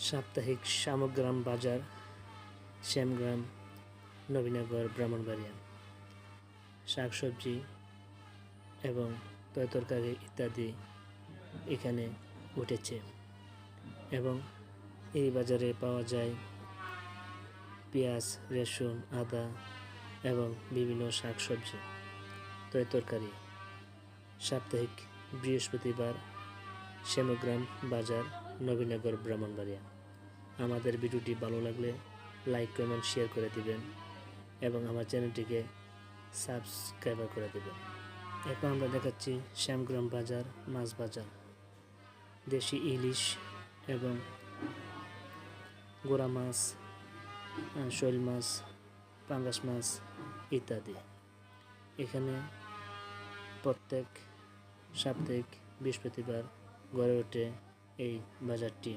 সাপ্তাহিক সামগ্রাম বাজার, শ্যামগ্রাম, নবীনগর, ব্রাহ্মণবাড়িয়া। শাকসবজি এবং তরকারি ইত্যাদি এখানে উঠেছে এবং এই বাজারে পাওয়া যায় পেঁয়াজ, রসুন, আদা এবং বিভিন্ন শাকসবজি তরকারি সাপ্তাহিক বৃহস্পতিবার শ্যামগ্রাম বাজার নবীনগর ব্রাহ্মণবাড়িয়া। আমাদের ভিডিওটি ভালো লাগলে লাইক কমেন্ট শেয়ার করে দিবেন এবং আমার চ্যানেলটিকে সাবস্ক্রাইব করে দেবেন। এখন আমরা দেখাচ্ছি শ্যামগ্রাম বাজার, মাছ বাজার, দেশি ইলিশ এবং গোড়া মাছ শৈল মাছ, পাঙ্গাস মাছ ইত্যাদি। এখানে প্রত্যেক সাপ্তাহিক বৃহস্পতিবার গড়ে ওঠে এই বাজারটি।